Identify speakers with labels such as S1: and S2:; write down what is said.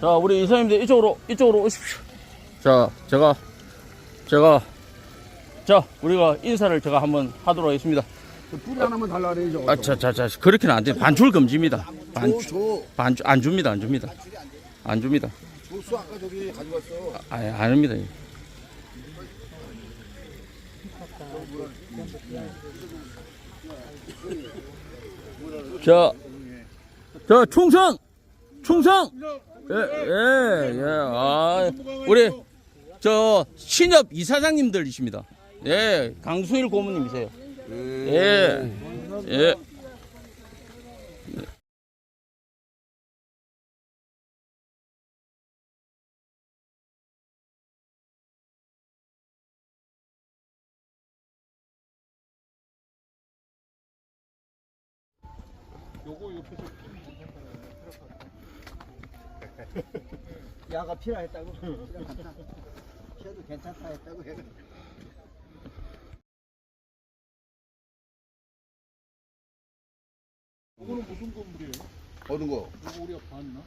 S1: 자, 우리 이사님들 이쪽으로, 이쪽으로 오십시오. 자, 제가, 제가, 자, 우리가 인사를 제가 한번 하도록 하겠습니다.
S2: 그 뿌리 하나만 달라 그래야죠.
S1: 아, 자, 자, 자, 그렇게는 안 돼. 반출 금지입니다. 반,
S2: 줘, 줘.
S1: 반, 안 줍니다, 안 줍니다. 안 줍니다.
S2: 조수 아까 저기 가져갔어.
S1: 아, 안 합니다. 자, 자, 충성! 충성! 예, 예, 예. 아, 우리, 저, 신협 이사장님들이십니다. 예, 강수일 고모님이세요. 예, 예.
S2: 야가 필요했다고. 필요하다. 피해도 괜찮다 했다고 해. 이거는 무슨 건물이에요? 어느 거? 이거 우리가 봤나?